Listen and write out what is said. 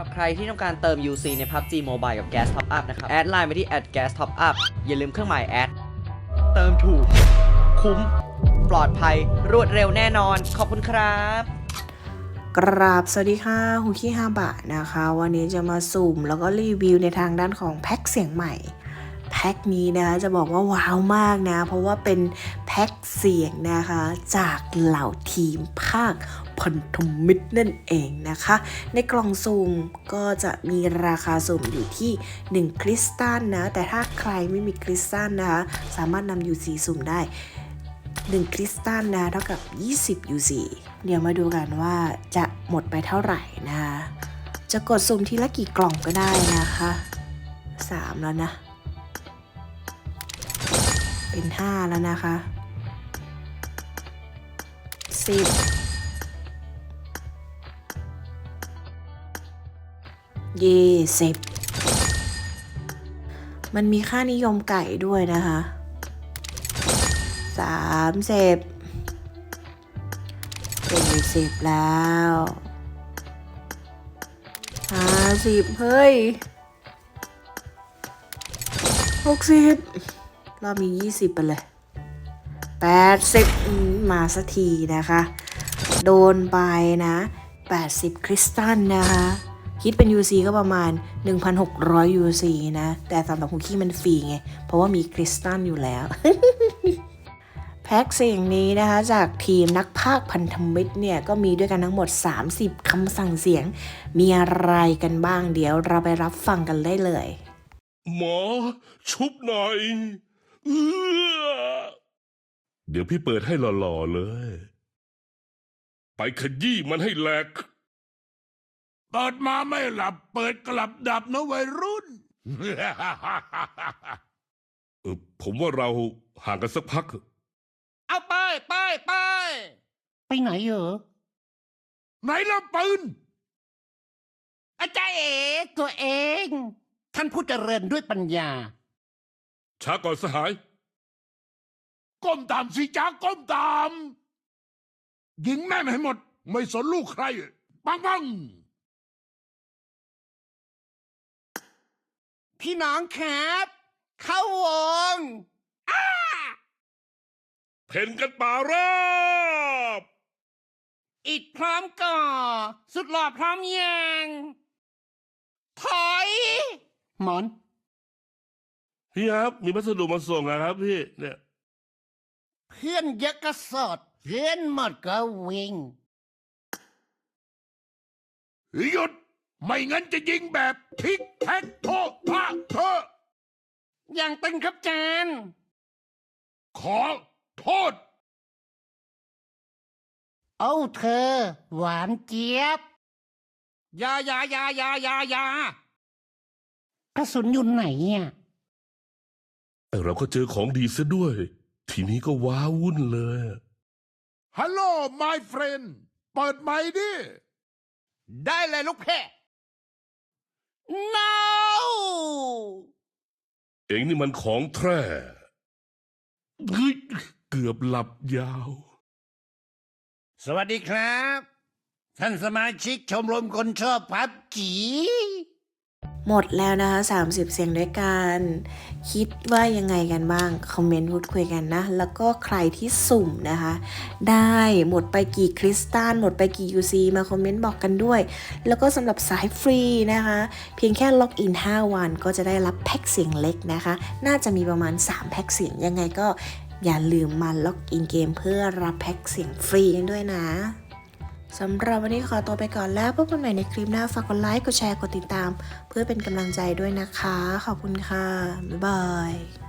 รับใครที่ต้องการเติม UC ใน PUBG Mobile กับ Gas Top Up นะครับ แอดไลน์ไปที่ @gas top up อย่าลืมเครื่องหมายแอด เติมถูก คุ้ม ปลอดภัย รวดเร็วแน่นอน ขอบคุณครับ กราบสวัสดีค่ะฮุกี้ฮาบะนะคะ วันนี้จะมาสุ่มแล้วก็รีวิวในทางด้านของแพ็คเสียงใหม่ พ็คนี้นะคะจะบอกว่าว้าวมากนะ เพราะว่าเป็นแพ็คเสียงนะคะ จากเหล่าทีมภาคพันธมิตรนั่นเองนะคะ ในกล่องสุ่มก็จะมีราคาสุ่มอยู่ที่ 1 คริสตัลนะ แต่ถ้าใครไม่มีคริสตัลนะคะ สามารถนำ UC สุ่มได้ 1 คริสตัลนะเท่ากับ 20 UC เดี๋ยวมาดูกันว่าจะหมดไปเท่าไหร่นะคะจะกดสุ่มทีละกี่กล่องก็ได้นะคะ 3 แล้วนะ เป็น5แล้วนะคะ10ยี่สิบมันมีค่านิยมไก่ด้วยนะคะสามสิบสี่สิบแล้วห้าสิบเฮ้ยหกสิบ รอบนี้ยี่สิบไปเลยแปดสิบมาสักทีนะคะ โดนไปนะ80คริสตัลนะคะคิดเป็น UC ก็ประมาณ 1,600 UC นะ แต่สำหรับคุกกี้มันฟรีไง เพราะว่ามีคริสตัลอยู่แล้ว แพ็กเสียงนี้นะคะ จากทีมนักพากย์พันธมิตรเนี่ย ก็มีด้วยกันทั้งหมด 30 คำสั่งเสียง มีอะไรกันบ้างเดี๋ยวเราไปรับฟังกันได้เลย หมอ ชุบหน่อย เอื้อเดี๋ยวพี่เปิดให้หล่อๆเลย ไปขยี้มันให้แหลก เปิดมาไม่หลับ เปิดกลับดับนะวัยรุ่น เออผมว่าเราห่างกันสักพัก เอาไปไปไปไปไหนเหรอ ไหนละปืน อาจารย์เอ๋ตัวเอง ท่านผู้เจริญด้วยปัญญา ช้าก่อนสหาย ก้มตามสิจ้าก้มตามยิงแม่นให้หมด ไม่สนลูกใคร ปังปังพี่น้องครับ เข้าวงเพ่นกันป่ารอบอิดพร้อมก่อ สุดหล่อพร้อมยัง ถอย หมอน พี่ครับ มีพัสดุมาส่งนะครับ พี่เนี่ย เพื่อนเยอะก็สดเพื่อนหมดก็วิ่ง หยุด ไม่งั้นจะยิงแบบทิกแท็กโทษพระเธอ อย่างตึงครับจานขอโทษ เอาเธอ หวานเจี๊ยบอยาอยาอยาอยาอยาอยากระสุนอยู่ไหนอะ ไอเราก็เจอของดีซะด้วย ทีนี้ก็ว้าวุ่นเลย ฮัลโหล my friend เปิดไมค์ดิ ได้เลยลูกแพะ no เองนี่มันของแท้เฮ้ยเกือบหลับยาว สวัสดีครับ ท่านสมาชิกชมรมคนชอบพับจี หมดแล้วนะคะ 30 เสียงด้วยกัน คิดว่ายังไงกันบ้าง คอมเมนต์พูดคุยกันนะ แล้วก็ใครที่สุ่มนะคะ ได้หมดไปกี่คริสตัลหมดไปกี่ UC มาคอมเมนต์บอกกันด้วย แล้วก็สำหรับสายฟรีนะคะ เพียงแค่ล็อกอิน 5 วันก็จะได้รับแพ็กเสียงเล็กนะคะ น่าจะมีประมาณ 3 แพ็กเสียงยังไงก็อย่าลืมมาล็อกอินเกมเพื่อรับแพ็กเสียงฟรีกันด้วยนะ สำหรับวันนี้ขอตัวไปก่อนแล้วพบกันใหม่ในคลิปหน้าฝากกดไลค์กดแชร์กดติดตาม เพื่อเป็นกำลังใจด้วยนะคะ ขอบคุณค่ะ บ๊ายบาย